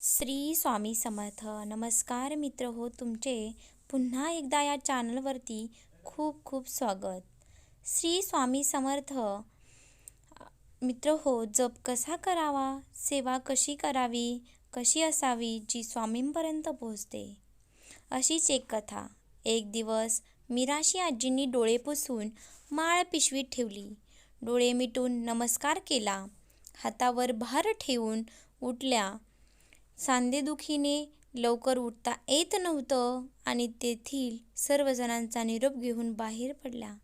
श्री स्वामी समर्थ. नमस्कार मित्र हो तुमचे पुन्हा एकदा या चॅनलवरती खूप खूप स्वागत. श्री स्वामी समर्थ मित्र हो जप कसा करावा? सेवा कशी करावी? कशी असावी? जी स्वामींपर्यंत पोहोचते. अशीच एक कथा. एक दिवस मीराशी आजींनी डोळे पुसून माळ पिशवीत ठेवली. डोळे मिटून नमस्कार केला. हातावर भार ठेवून उठल्या. सांधेदुखीने लवकर उठता येत नव्हतं आणि तेथील सर्वजणांचा निरोप घेऊन बाहेर पडल्या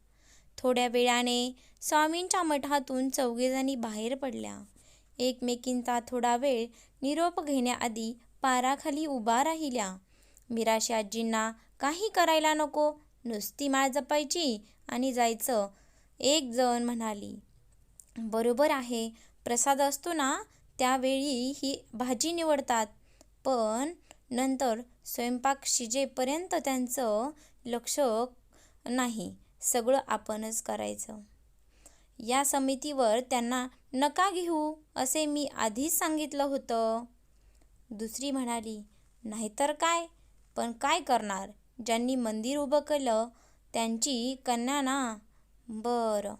थोड्या वेळाने स्वामींच्या मठातून चौघेजणी बाहेर पडल्या. एकमेकींचा थोडा वेळ निरोप घेण्याआधी पाराखाली उभा राहिल्या. मिराशी आजींना काही करायला नको नुसती माळ जपायची आणि जायचं एक जण म्हणाली. बरोबर आहे प्रसाद असतो ना? त्यावेळी ही भाजी निवडतात. पण नंतर स्वयंपाक शिजेपर्यंत त्यांचं लक्ष नाही. सगळं आपणच करायचं. या समितीवर त्यांना नका घेऊ असे मी आधीच सांगितलं होतं. दुसरी म्हणाली नाहीतर काय? पण काय करणार? ज्यांनी मंदिर उभं केलं त्यांची कन्या ना? बरं.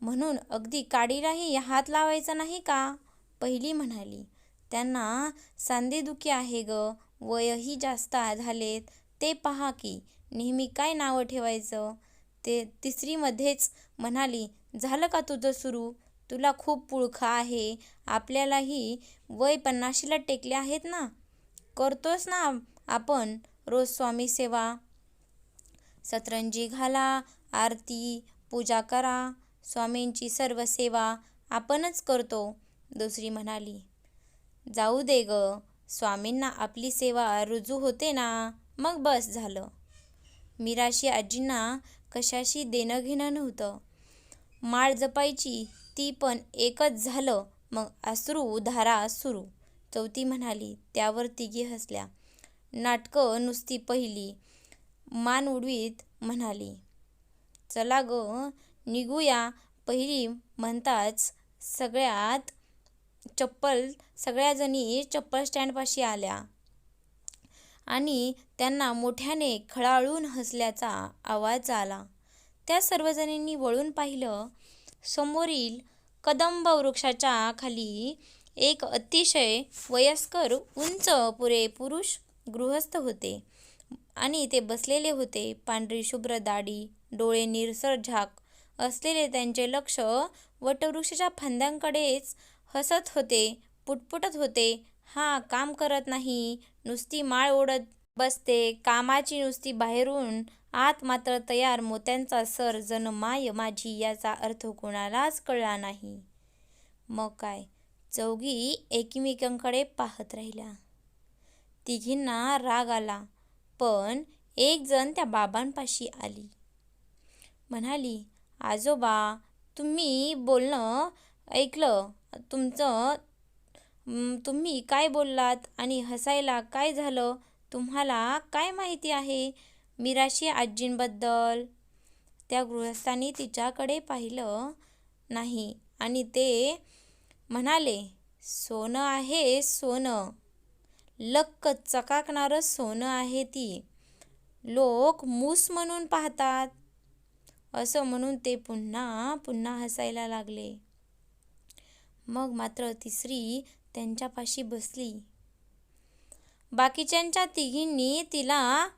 म्हणून अगदी काडीलाही हात लावायचा नाही का? पहिली म्हणाली त्यांना सांधेदुखी आहे ग वयही जास्त झालेत. ते पहा की नेहमी काय नावं ठेवायचं? ते तिसरीमध्येच म्हणाली झालं का तुझं सुरू? तुला खूप पुळखा आहे. आपल्यालाही वय पन्नाशीला टेकले आहेत ना? करतोस ना आपण रोज स्वामी सेवा? सतरंजी घाला आरती पूजा करा. स्वामींची सर्व सेवा आपणच करतो. दुसरी म्हणाली जाऊ दे ग स्वामींना आपली सेवा रुजू होते ना मग बस झालं. मीराशी आजींना कशाशी देणं घेणं नव्हतं. माळ जपायची ती पण एकच झालं मग अश्रू धारा सुरू. चौथी म्हणाली त्यावर तिघी हसल्या. नाटकं नुसती पहिली. मान उडवीत म्हणाली चला ग निघूया. पहिली म्हणताच सगळ्यात चप्पल सगळ्याजणी चप्पल स्टँडपाशी आल्या. आणि त्यांना मोठ्याने खळाळून हसल्याचा आवाज आला. त्या सर्वजणींनी वळून पाहिलं समोरील कदंब वृक्षाच्या खाली एक अतिशय वयस्कर उंच पुरे पुरुष गृहस्थ होते. आणि ते बसलेले होते. पांढरी शुभ्र दाढी डोळे निरसर झाक असलेले त्यांचे लक्ष वटवृक्षाच्या फांद्यांकडेच हसत होते पुटपुटत होते. हां काम करत नाही. नुसती माळ ओढत बसते. कामाची नुसती बाहेरून आत मात्र तयार मोत्यांचा सर जण माय माझी याचा अर्थ कोणालाच कळला नाही. मग काय? चौघी एकमेकांकडे पाहत राहिल्या. तिघींना राग आला पण एक जण त्या बाबांपाशी आली. म्हणाली आजोबा तुम्ही बोलणं ऐकलं? तुमचं तुम्ही काय बोललात आणि हसायला काय झालं? तुम्हाला काय माहिती आहे? मिराशी आजींबद्दल? त्या गृहस्थांनी तिच्याकडे पाहिलं नाही आणि ते म्हणाले सोनं आहे सोनं. लक्क चकाकणारं सोनं आहे ती. लोक मूस म्हणून पाहतात. असं म्हणून ते पुन्हा पुन्हा हसायला लागले. मग मात्र तिसरी त्यांच्यापाशी बसली. बाकीच्यांच्या तिघींनी तिला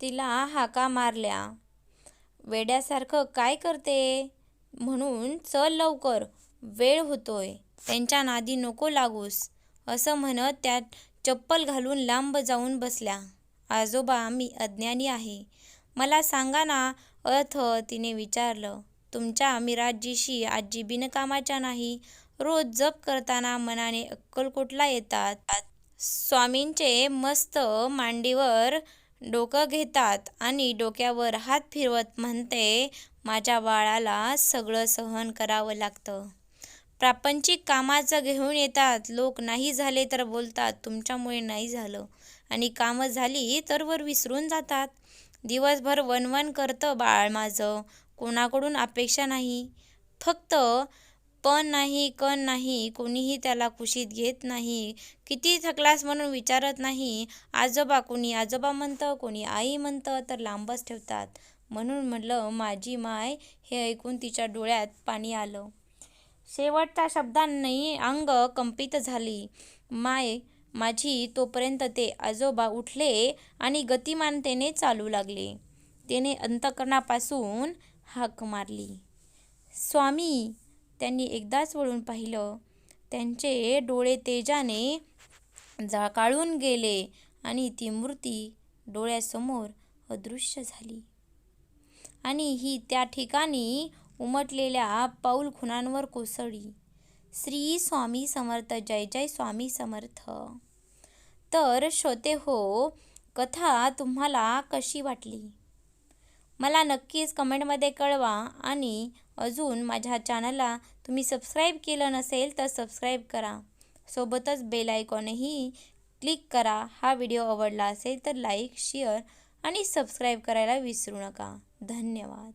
तिला हाका मारल्या. वेड्यासारखं काय करते? म्हणून चल लवकर वेळ होतोय त्यांच्या नादी नको लागूस असं म्हणत त्या चप्पल घालून लांब जाऊन बसल्या. आजोबा मी अज्ञानी आहे. मला सांगा ना अर्थ तिने विचारलं. तुमच्या मिराजीशी आजी बिनकामाच्या नाही रोज जप करताना मनाने अक्कलकोटला येतात. स्वामींचे मस्त मांडीवर डोकं घेतात आणि डोक्यावर हात फिरवत म्हणते माझ्या बाळाला सगळं सहन करावं लागतं. प्रापंचिक कामाचं घेऊन येतात. लोक नाही झाले तर बोलतात तुमच्यामुळे नाही झालं. आणि कामं झाली तर वर विसरून जातात. दिवसभर वनवन करतं बाळ माझं. कोणाकडून अपेक्षा नाही. फक्त पण नाही कण नाही कोणीही त्याला कुशीत घेत नाही. किती थकलास म्हणून विचारत नाही. आजोबा कोणी आजोबा म्हणतं कोणी आई म्हणतं तर लांबच ठेवतात. म्हणून म्हटलं माझी माय हे ऐकून तिच्या डोळ्यात पाणी आलं. शेवटच्या शब्दांनी अंग कंपित झाली. माय माझी तोपर्यंत ते आजोबा उठले आणि गतिमानतेने चालू लागले. त्याने अंतकरणापासून हाक मारली. स्वामी त्यांनी एकदाच वळून पाहिलं. त्यांचे डोळे तेजाने जाकाळून गेले आणि ती मूर्ती डोळ्यासमोर अदृश्य झाली. आणि ही त्या ठिकाणी उमटलेल्या पाऊल खुणांवर कोसळली. श्री स्वामी समर्थ जय जय स्वामी समर्थ. तर श्रोते हो कथा तुम्हाला कशी वाटली? मला नक्कीच कमेंटमध्ये कळवा आणि अजून माझ्या चॅनलला तुम्ही सबस्क्राईब केलं नसेल तर सबस्क्राईब करा. सोबतच बेल आयकॉनही क्लिक करा. हा व्हिडिओ आवडला असेल तर लाईक शेअर आणि सबस्क्राईब करायला विसरू नका. धन्यवाद.